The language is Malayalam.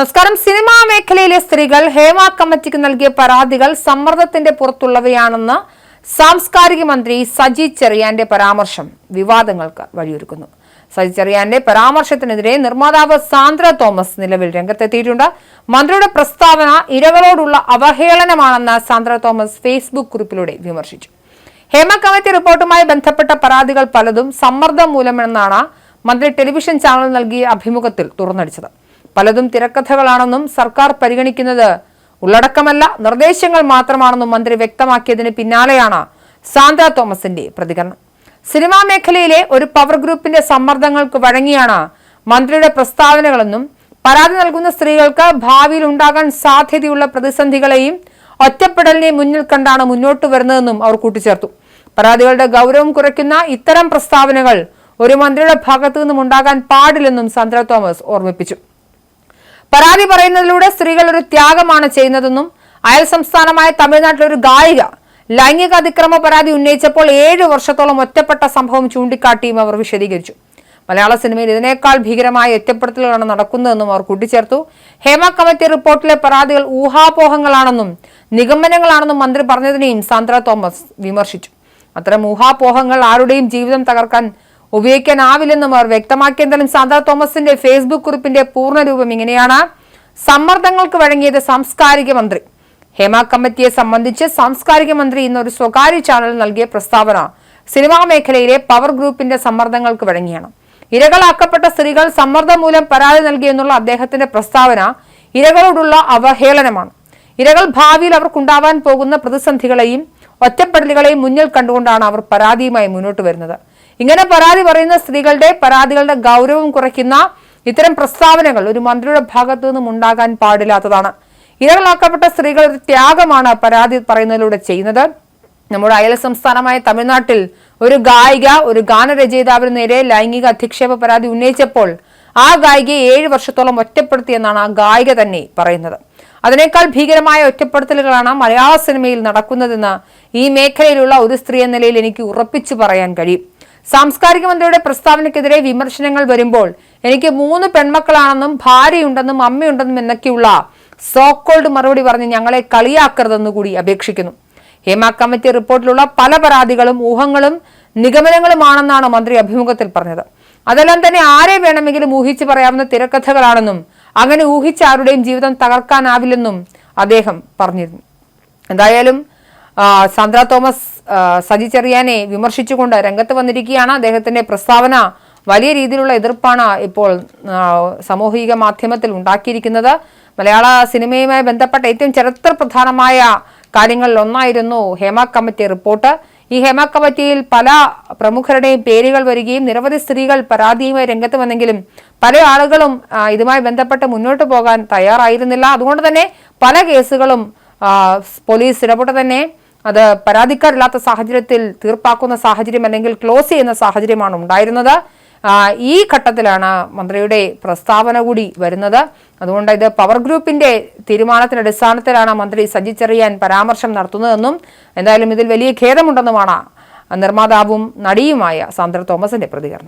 നമസ്കാരം. സിനിമാ മേഖലയിലെ സ്ത്രീകൾ ഹേമ കമ്മിറ്റിക്ക് നൽകിയ പരാതികൾ സമ്മർദ്ദത്തിന്റെ പുറത്തുള്ളവയാണെന്ന് സാംസ്കാരിക മന്ത്രി സജി ചെറിയാന്റെ പരാമർശം വിവാദങ്ങൾക്ക് വഴിയൊരുക്കുന്നു. സജി ചെറിയാന്റെ പരാമർശത്തിനെതിരെ നിർമ്മാതാവ് സാന്ദ്ര തോമസ് നിലവിൽ രംഗത്തെത്തിയിട്ടുണ്ട്. മന്ത്രിയുടെ പ്രസ്താവന ഇരകളോടുള്ള അവഹേളനമാണെന്ന് സാന്ദ്ര തോമസ് ഫേസ്ബുക്ക് കുറിപ്പിലൂടെ വിമർശിച്ചു. ഹേമ കമ്മിറ്റി റിപ്പോർട്ടുമായി ബന്ധപ്പെട്ട പരാതികൾ പലതും സമ്മർദ്ദം മൂലമെന്നാണ് മന്ത്രി ടെലിവിഷൻ ചാനൽ നൽകിയ അഭിമുഖത്തിൽ തുറന്നടിച്ചത്. പലതും തിരക്കഥകളാണെന്നും സർക്കാർ പരിഗണിക്കുന്നത്. ഉള്ളടക്കമല്ല നിർദ്ദേശങ്ങൾ മാത്രമാണെന്നും മന്ത്രി വ്യക്തമാക്കിയതിന് പിന്നാലെയാണ് സാന്ദ്ര തോമസിന്റെ പ്രതികരണം. സിനിമാ മേഖലയിലെ ഒരു പവർ ഗ്രൂപ്പിന്റെ സമ്മർദ്ദങ്ങൾക്ക് വഴങ്ങിയാണ് മന്ത്രിയുടെ പ്രസ്താവനകളെന്നും പരാതി നൽകുന്ന സ്ത്രീകൾക്ക് ഭാവിയിൽ ഉണ്ടാകാൻ സാധ്യതയുള്ള പ്രതിസന്ധികളെയും ഒറ്റപ്പെടലിനെ മുന്നിൽ കണ്ടാണ് മുന്നോട്ട് വരുന്നതെന്നും അവർ കൂട്ടിച്ചേർത്തു. പരാതികളുടെ ഗൗരവം കുറയ്ക്കുന്ന ഇത്തരം പ്രസ്താവനകൾ ഒരു മന്ത്രിയുടെ ഭാഗത്തു നിന്നും ഉണ്ടാകാൻ പാടില്ലെന്നും സന്ദ്ര തോമസ് ഓർമ്മിപ്പിച്ചു. പരാതി പറയുന്നതിലൂടെ സ്ത്രീകൾ ഒരു ത്യാഗമാണ് ചെയ്യുന്നതെന്നും അയൽ സംസ്ഥാനമായ തമിഴ്നാട്ടിലെ ഒരു ഗായിക ലൈംഗിക അതിക്രമ പരാതി ഉന്നയിച്ചപ്പോൾ ഏഴു വർഷത്തോളം ഒറ്റപ്പെട്ട സംഭവം ചൂണ്ടിക്കാട്ടിയും അവർ വിശദീകരിച്ചു. മലയാള സിനിമയിൽ ഇതിനേക്കാൾ ഭീകരമായ ഒറ്റപ്പെടുത്തലുകളാണ് നടക്കുന്നതെന്നും അവർ കൂട്ടിച്ചേർത്തു. ഹേമ കമ്മിറ്റി റിപ്പോർട്ടിലെ പരാതികൾ ഊഹാപോഹങ്ങളാണെന്നും നിഗമനങ്ങളാണെന്നും മന്ത്രി പറഞ്ഞതിനെയും സാന്ദ്ര തോമസ് വിമർശിച്ചു. അത്തരം ഊഹാപോഹങ്ങൾ ആരുടെയും ജീവിതം തകർക്കാൻ ഉപയോഗിക്കാനാവില്ലെന്നും അവർ വ്യക്തമാക്കി എന്തായാലും സാന്ദ്ര തോമസിന്റെ ഫേസ്ബുക്ക് കുറിപ്പിന്റെ പൂർണരൂപം ഇങ്ങനെയാണ്. സമ്മർദ്ദങ്ങൾക്ക് വഴങ്ങിയത് സാംസ്കാരിക മന്ത്രി. ഹേമ കമ്മിറ്റിയെ സംബന്ധിച്ച് സാംസ്കാരിക മന്ത്രി ഇന്നൊരു സ്വകാര്യ ചാനൽ നൽകിയ പ്രസ്താവന സിനിമാ മേഖലയിലെ പവർ ഗ്രൂപ്പിന്റെ സമ്മർദ്ദങ്ങൾക്ക് വഴങ്ങിയാണ്. ഇരകളാക്കപ്പെട്ട സ്ത്രീകൾ സമ്മർദ്ദം മൂലം പരാതി നൽകിയെന്നുള്ള അദ്ദേഹത്തിന്റെ പ്രസ്താവന ഇരകളോടുള്ള അവഹേളനമാണ്. ഇരകൾ ഭാവിയിൽ അവർക്കുണ്ടാവാൻ പോകുന്ന പ്രതിസന്ധികളെയും ഒറ്റപ്പെടലുകളെയും മുന്നിൽ കണ്ടുകൊണ്ടാണ് അവർ പരാതിയുമായി മുന്നോട്ട് വരുന്നത്. ഇങ്ങനെ പരാതി പറയുന്ന സ്ത്രീകളുടെ പരാതികളുടെ ഗൗരവം കുറയ്ക്കുന്ന ഇത്തരം പ്രസ്താവനകൾ ഒരു മന്ത്രിയുടെ ഭാഗത്തു നിന്നും ഉണ്ടാകാൻ പാടില്ലാത്തതാണ്. ഇരകളാക്കപ്പെട്ട സ്ത്രീകൾ ഒരു ത്യാഗമാണ് പരാതി പറയുന്നതിലൂടെ ചെയ്യുന്നത്. നമ്മുടെ അയൽ സംസ്ഥാനമായ തമിഴ്നാട്ടിൽ ഒരു ഗായിക ഒരു ഗാനരചയിതാവിന് നേരെ ലൈംഗിക അധിക്ഷേപ പരാതി ഉന്നയിച്ചപ്പോൾ ആ ഗായികയെ ഏഴ് വർഷത്തോളം ഒറ്റപ്പെടുത്തിയെന്നാണ് ആ ഗായിക തന്നെ പറയുന്നത്. അതിനേക്കാൾ ഭീകരമായ ഒറ്റപ്പെടുത്തലുകളാണ് മലയാള സിനിമയിൽ നടക്കുന്നതെന്ന് ഈ മേഖലയിലുള്ള ഒരു സ്ത്രീ എന്ന നിലയിൽ എനിക്ക് ഉറപ്പിച്ചു പറയാൻ കഴിയും. സാംസ്കാരിക മന്ത്രിയുടെ പ്രസ്താവനയ്ക്കെതിരെ വിമർശനങ്ങൾ വരുമ്പോൾ എനിക്ക് മൂന്ന് പെൺമക്കളാണെന്നും ഭാര്യയുണ്ടെന്നും അമ്മയുണ്ടെന്നും എന്നൊക്കെയുള്ള സോക്കോൾഡ് മറുപടി പറഞ്ഞ് ഞങ്ങളെ കളിയാക്കരുതെന്ന് കൂടി അപേക്ഷിക്കുന്നു. ഹേമ കമ്മിറ്റി റിപ്പോർട്ടിലുള്ള പല പരാതികളും ഊഹങ്ങളും നിഗമനങ്ങളുമാണെന്നാണ് മന്ത്രി അഭിമുഖത്തിൽ പറഞ്ഞത്. അതെല്ലാം തന്നെ ആരെ വേണമെങ്കിലും ഊഹിച്ചു പറയാവുന്ന തിരക്കഥകളാണെന്നും അങ്ങനെ ഊഹിച്ച ആരുടെയും ജീവിതം തകർക്കാനാവില്ലെന്നും അദ്ദേഹം പറഞ്ഞിരുന്നു. എന്തായാലും സാന്ദ്ര തോമസ് സജി ചെറിയാനെ വിമർശിച്ചുകൊണ്ട് രംഗത്ത് വന്നിരിക്കുകയാണ്. അദ്ദേഹത്തിന്റെ പ്രസ്താവന വലിയ രീതിയിലുള്ള എതിർപ്പാണ് ഇപ്പോൾ സാമൂഹിക മാധ്യമത്തിൽ ഉണ്ടാക്കിയിരിക്കുന്നത്. മലയാള സിനിമയുമായി ബന്ധപ്പെട്ട ഏറ്റവും ചരിത്ര പ്രധാനമായ കാര്യങ്ങളിൽ ഒന്നായിരുന്നു ഹേമ കമ്മിറ്റി റിപ്പോർട്ട്. ഈ ഹേമ കമ്മിറ്റിയിൽ പല പ്രമുഖരുടെയും പേരുകൾ വരികയും നിരവധി സ്ത്രീകൾ പരാതിയുമായി രംഗത്ത് വന്നെങ്കിലും പല ആളുകളും ഇതുമായി ബന്ധപ്പെട്ട് മുന്നോട്ട് പോകാൻ തയ്യാറായിരുന്നില്ല. അതുകൊണ്ട് തന്നെ പല കേസുകളും പോലീസ് ഇടപെട്ട് തന്നെ അത് പരാതിക്കാരില്ലാത്ത സാഹചര്യത്തിൽ തീർപ്പാക്കുന്ന സാഹചര്യം അല്ലെങ്കിൽ ക്ലോസ് ചെയ്യുന്ന സാഹചര്യമാണ് ഉണ്ടായിരുന്നത്. ഈ ഘട്ടത്തിലാണ് മന്ത്രിയുടെ പ്രസ്താവന കൂടി വരുന്നത്. അതുകൊണ്ട് ഇത് പവർ ഗ്രൂപ്പിന്റെ തീരുമാനത്തിന്റെ അടിസ്ഥാനത്തിലാണ് മന്ത്രി സജി ചെറിയാൻ പരാമർശം നടത്തുന്നതെന്നും എന്തായാലും ഇതിൽ വലിയ ഖേദമുണ്ടെന്നുമാണ് നിർമ്മാതാവും നടിയുമായ സാന്ദ്ര തോമസിന്റെ പ്രതികരണം.